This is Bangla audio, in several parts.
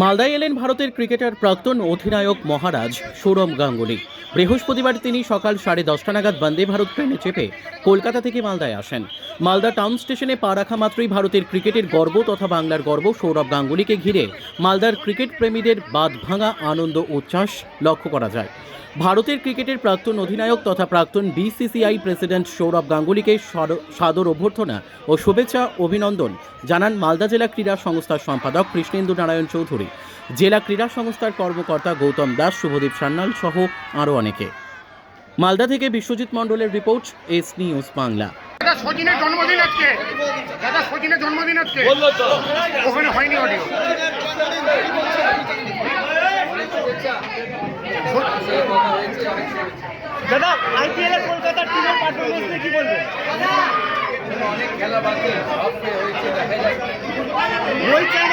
মালদায় এলেন ভারতের ক্রিকেটার প্রাক্তন অধিনায়ক মহারাজ সৌরভ গাঙ্গুলি। বৃহস্পতিবার তিনি সকাল সাড়ে দশটা নাগাদ বন্দে ভারত ট্রেনে চেপে কলকাতা থেকে মালদায় আসেন। মালদা টাউন স্টেশনে পা রাখা মাত্রই ভারতের ক্রিকেটের গর্ব তথা বাংলার গর্ব সৌরভ গাঙ্গুলিকে ঘিরে মালদার ক্রিকেট প্রেমীদের বাদ ভাঙা আনন্দ উচ্ছ্বাস লক্ষ্য করা যায়। ভারতের ক্রিকেটের প্রাক্তন অধিনায়ক তথা প্রাক্তন বিসিসিআই প্রেসিডেন্ট সৌরভ গাঙ্গুলিকে সাদর অভ্যর্থনা ও শুভেচ্ছা, অভিনন্দন জানান মালদা জেলা ক্রীড়া সংস্থার সম্পাদক কৃষ্ণেন্দু নারায়ণ চৌধুরী। জেলা ক্রীড়া সংস্থার কর্মকর্তা গৌতম দাস শুভদীপ সান্যাল সহ আরও অনেকে। মালদা থেকে বিশ্বজিৎ মণ্ডলের রিপোর্ট এস নিউজ বাংলা। দাদা সজিনের জন্মদিন আজকে। দাদা সজিনের জন্মদিন আজকে। ওখানে হয়নি অডিও দাদা আইপিএল এর কলকাতার টিমের পারফরমেন্স নিয়ে কি বলবেন? রোহিত শর্মাকে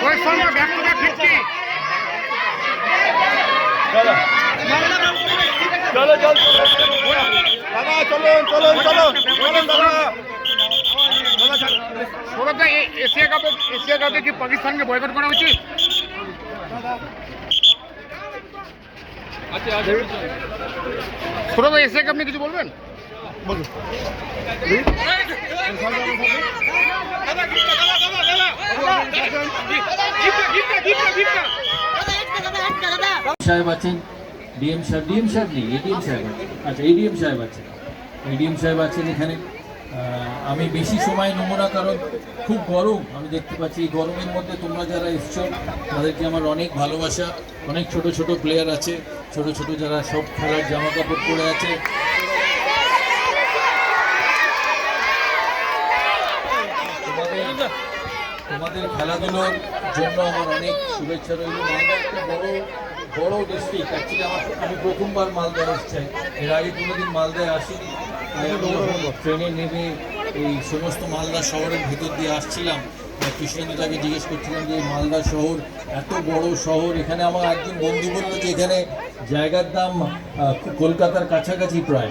ব্যাক টু ব্যাক ফিফটি দাদা চলুন চলুন চলুন। চলুন দাদা। সৌরভদা এশিয়া কাপে এশিয়া কাপে কি পাকিস্তানকে বয়কট করা উচিত সৌরভ এশিয়া কাপ নিয়ে কিছু বলবেন? সাহেব আছেন? ডিএম সাহেব ডিএম সাহেব নেই, এডিএম সাহেব আছেন। আচ্ছা এডিএম সাহেব আছেন। এডিএম সাহেব আছেন এখানে। আমি বেশি সময় নেব না, কারণ খুব গরম। আমি দেখতে পাচ্ছি এই গরমের মধ্যে তোমরা যারা এসছো, তাদেরকে আমার অনেক ভালোবাসা। অনেক ছোট ছোট প্লেয়ার আছে। ছোট ছোট যারা সব খেলার জামা কাপড় পরে আছে তোমাদের তোমাদের খেলাধুলোর জন্য আমার অনেক শুভেচ্ছা রইল। একটা বড় বড় ডিস্ট্রিক্ট অ্যাকচুয়ালি আমার আমি প্রথমবার মালদা এসছি। এর আগে কোনোদিন মালদায় আসিনি। ট্রেনে নেমে এই সমস্ত মালদা শহরের ভিতর দিয়ে আসছিলাম কৃষ্ণেন্দুদাকে জিজ্ঞেস করছিলাম যে মালদা শহর, এত বড় শহর, এখানে আমার একজন বন্ধু বলল যে, এখানে জায়গার দাম কলকাতার কাছাকাছি প্রায়।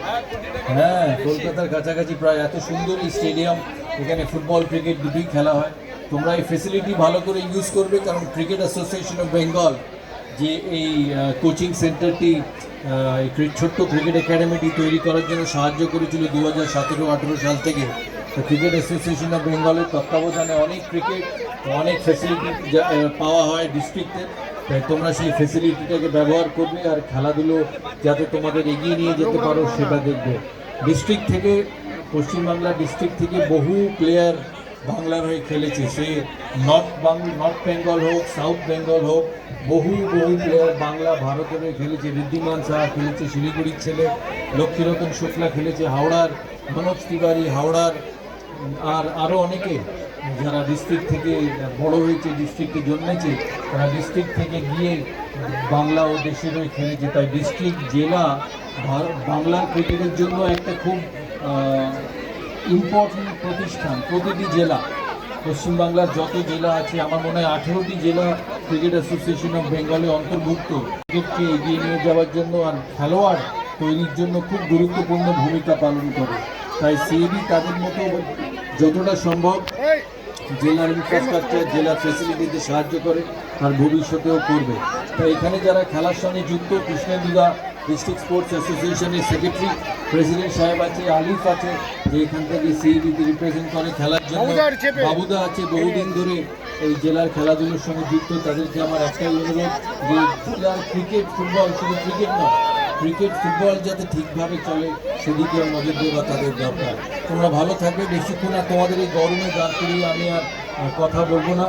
হ্যাঁ কলকাতার কাছাকাছি প্রায়। এত সুন্দর স্টেডিয়াম এখানে ফুটবল ক্রিকেট দুটোই খেলা হয়। তোমরা এই ফেসিলিটি ভালো করে ইউজ করবে কারণ ক্রিকেট অ্যাসোসিয়েশন অফ বেঙ্গল যে এই কোচিং সেন্টারটি ছোট্ট ক্রিকেট একাডেমিটি তৈরি করার জন্য সাহায্য করেছিল দু হাজার সতেরো, আঠেরো সাল থেকে। তো ক্রিকেট অ্যাসোসিয়েশন অফ বেঙ্গলের তত্ত্বাবধানে অনেক ক্রিকেট অনেক ফেসিলিটি পাওয়া হয় ডিস্ট্রিক্টে তাই তোমরা সেই ফেসিলিটিটাকে ব্যবহার করবে আর খেলাধুলো যাতে তোমাদের এগিয়ে নিয়ে যেতে পারো সেটা দেখবে। ডিস্ট্রিক্ট থেকে, পশ্চিমবাংলা ডিস্ট্রিক্ট থেকে বহু প্লেয়ার বাংলার হয়ে খেলেছে। সে নর্থ বাংলা নর্থ বেঙ্গল হোক সাউথ বেঙ্গল হোক, বহু বহু প্লেয়ার বাংলা ভারতের হয়ে খেলেছে। ঋদ্ধিমান সাহা খেলেছে, শিলিগুড়ির ছেলে লক্ষ্মীরতন শুক্লা খেলেছে, হাওড়ার মনোজ তিওয়ারি, হাওড়ার, আর আরও অনেকে যারা ডিস্ট্রিক্ট থেকে বড় হয়েছে ডিস্ট্রিক্টে জন্মেছে, তারা ডিস্ট্রিক্ট থেকে গিয়ে বাংলা ও দেশের হয়ে খেলেছে। তাই ডিস্ট্রিক্ট জেলা বাংলার ক্রিকেটের জন্য একটা খুব ইম্পর্টেন্ট প্রতিষ্ঠান প্রতিটি জেলা। পশ্চিমবাংলার যত জেলা আছে, আমার মনে হয় আঠেরোটি জেলা ক্রিকেট অ্যাসোসিয়েশন অফ বেঙ্গলে অন্তর্ভুক্ত। ক্রিকেটকে এগিয়ে নিয়ে যাওয়ার জন্য আর খেলোয়াড় তৈরির জন্য খুব গুরুত্বপূর্ণ ভূমিকা পালন করে। তাই সিএবি তাদের মতো যতটা সম্ভব জেলার ইনফ্রাস্ট্রাকচার জেলার ফেসিলিটিতে সাহায্য করে আর ভবিষ্যতেও করবে। তাই এখানে যারা খেলার সঙ্গে যুক্ত কৃষ্ণেন্দুদা ডিস্ট্রিক্ট স্পোর্টস অ্যাসোসিয়েশনের সেক্রেটারি প্রেসিডেন্ট সাহেব আছে আলিফ আছে যে এখান থেকে সিইবিতে রিপ্রেজেন্ট করে খেলার জন্য। বাবুদা আছে বহুদিন ধরে এই জেলার খেলাধুলোর সঙ্গে যুক্ত তাদেরকে আমার একটাই অনুরোধ যে জেলার ক্রিকেট ফুটবল শুধু ক্রিকেট নয় ক্রিকেট ফুটবল যাতে ঠিকভাবে চলে সেদিকেও নজর দেওয়া তাদের দরকার। তোমরা ভালো থাকবে বেশিক্ষণ আর তোমাদের এই গরমে দাঁড় করিয়ে আমি আর কথা বলব না।